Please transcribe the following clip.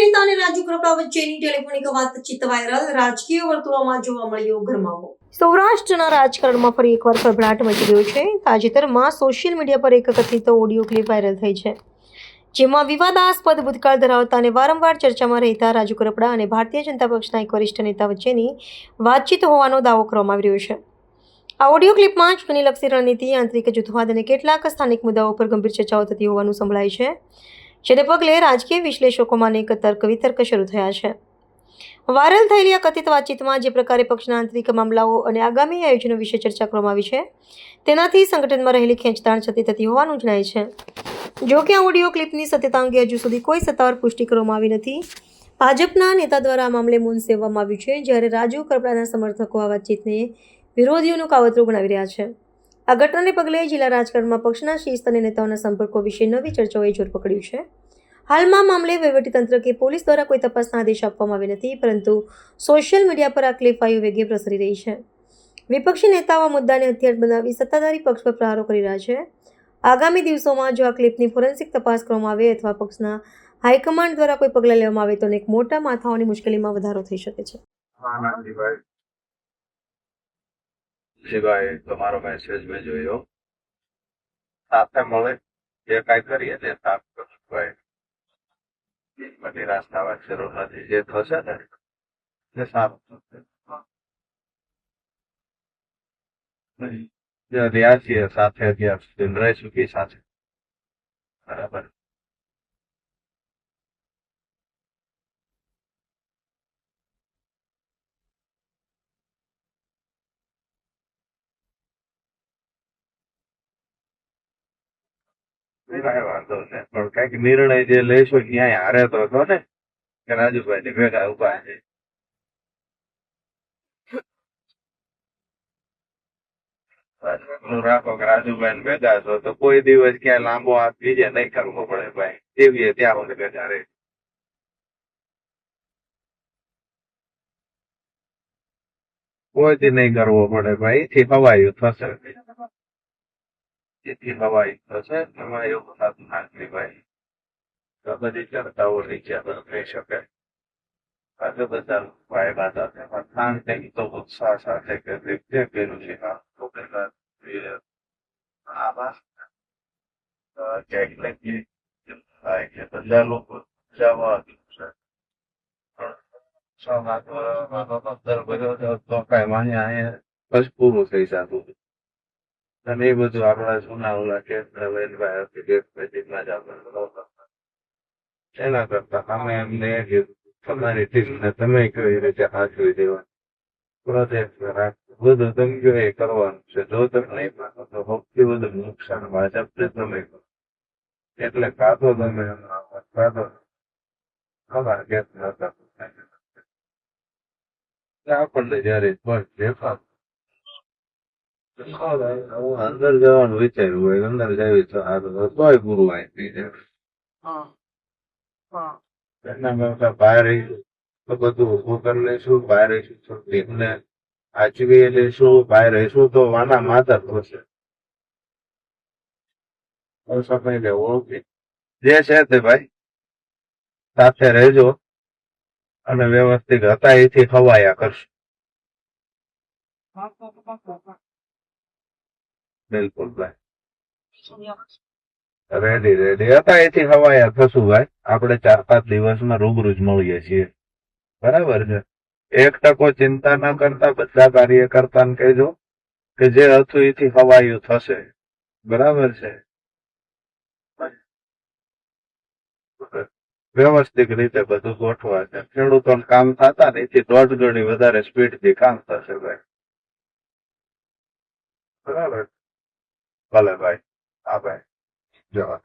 નેતા અને રાજુ કરપડા વચ્ચેની ટેલિફોનિક વાતચીત વાયરલ. રાજકીય વર્તુળોમાં જોવા મળ્યો ગરમાવો. સૌરાષ્ટ્રના રાજકારણમાં ફરી એકવાર ખળભળાટ મચી ગયો છે. તાજેતરમાં સોશિયલ મીડિયા પર એક કથિત ઓડિયો ક્લિપ વાયરલ થઈ છે. જેમાં વિવાદાસ્પદ ભૂતકાળ ધરાવતા અને વારંવાર ચર્ચામાં રહેતા રાજુ કરપડા અને ભારતીય જનતા પક્ષના એક વરિષ્ઠ નેતા વચ્ચેની વાતચીત હોવાનો દાવો કરવામાં આવી રહ્યો છે. આ ઓડિયો ક્લિપમાં ચૂંટણીલક્ષી રણનીતિ, આંતરિક જૂથવાદ અને કેટલાક સ્થાનિક મુદ્દાઓ પર ગંભીર ચર્ચાઓ થતી હોવાનું સંભળાય છે. જેને પગલે રાજકીય વિશ્લેષકોમાં અનેક તર્ક વિતર્ક શરૂ થયા છે. વાયરલ થયેલી આ કથિત વાતચીતમાં જે પ્રકારે પક્ષના આંતરિક મામલાઓ અને આગામી આયોજનો વિશે ચર્ચા કરવામાં આવી છે, તેનાથી સંગઠનમાં રહેલી ખેંચતાણ છતી થતી હોવાનું જણાય છે. જો કે આ ઓડિયો ક્લિપની સત્યતા અંગે હજુ સુધી કોઈ સત્તાવાર પુષ્ટિ કરવામાં આવી નથી. ભાજપના નેતા દ્વારા આ મામલે મૌન સેવવામાં આવ્યું છે, જ્યારે રાજુ કરપડાના સમર્થકો આ વાતચીતને વિરોધીઓનું કાવતરું ગણાવી રહ્યા છે. આ ઘટનાને પગલે જિલ્લા રાજકારણમાં પક્ષના શિસ્ત અને નેતાઓના સંપર્કો વિશે નવી ચર્ચાઓએ જોર પકડ્યું છે. હાલમાં મામલે વહીવટીતંત્ર કે પોલીસ દ્વારા કોઈ તપાસના આદેશ આપવામાં આવી નથી, પરંતુ સોશિયલ મીડિયા પર આ ક્લિપ વાયુ વેગે પ્રસરી રહી છે. વિપક્ષી નેતાઓ આ મુદ્દાને હથિયાર બનાવી સત્તાધારી પક્ષ પર પ્રહારો કરી રહ્યા છે. આગામી દિવસોમાં જો આ ક્લિપની ફોરેન્સિક તપાસ કરવામાં આવે અથવા પક્ષના હાઈકમાન્ડ દ્વારા કોઈ પગલાં લેવામાં આવે તો અનેક મોટા માથાઓની મુશ્કેલીમાં વધારો થઈ શકે છે. જીભાઈ તમારો મેસેજ મેં જોયો. સાથે મળે, જે કાંઈ કરીએ તે સાફ કરશું. બધી રાસ્તાવા જરૂર નથી. જે થશે ને, તે સાફ થશે. રહ્યા છીએ, સાથે અત્યાર સુધી, રહી ચૂકી સાથે. બરાબર? કાંઈ પણ કંઈક નિર્ણય જે લેશો ક્યાંય હારે તો છો ને? કે રાજુભાઈ ને ભેગા ઊભા છે? રાખો કે રાજુભાઈ ને ભેગા છો તો કોઈ દિવસ ક્યાંય લાંબો હાથ બીજે નહીં કરવો પડે ભાઈ. એવી ત્યાં સુધી ભેગા રહે. કોઈથી નહીં કરવો પડે ભાઈ. થી હવાયું થશે. જેથી હવાઈ થશે એમાં એવું થતું નથી ભાઈ તો બધી ચર્ચાઓ નીચે થઈ શકે આજે બધા ભાઈ બાધા તેમાં શાંતિ તો ઉત્સાહ સાથે કે જે કર્યું છે આ તો પેલા આમાં ક્યાંક લગી થાય કે બધા લોકો જવા છે છ સાત અને એ બધું આપણા જૂના ઓલા કેસ એના કરતા અમે એમને એ કીધું, તમારી તમે કેવી રીતે હાજરી દેવા પ્રોજેક્ટ રાખો બધું તમે જો એ કરવાનું છે. જો તમે નહીં માનો તો સૌથી વધુ નુકસાન ભાજપને તમે કરો. એટલે કાં તો તમે કાં તો અમારા કેસ નતા આપણને જયારે બસ દેખાતું અંદર જવાનું વિચાર્યું હોય અંદર જાવી તો તો તોય પૂરું આવી જાય એના તો બધું ઊભું કરી લઈશું બહાર રહીશું તો ટીમને આચવી લઈશું બહાર રહીશું તો વાના માતર થશે જે છે તે ભાઈ સાથે રહેજો અને વ્યવસ્થિત હતા એથી ખવાયા કરશું બિલકુલ ભાઈ. રેડી રેડી હતા એથી હવાયા થશું ભાઈ. આપણે ચાર પાંચ દિવસમાં રૂબરૂ જ મળીએ છીએ. બરાબર છે? એક ટકો ચિંતા ન કરતા બધા કાર્યકર્તાને કહેજો કે જે હતું એથી હવાયું થશે. બરાબર છે? વ્યવસ્થિત રીતે બધું ગોઠવા છે. ખેડૂતોને કામ થતા ને એથી દોઢ ગણી વધારે સ્પીડથી કામ થશે ભાઈ. બરાબર ભલે ભાઈ હા ભાઈ જવા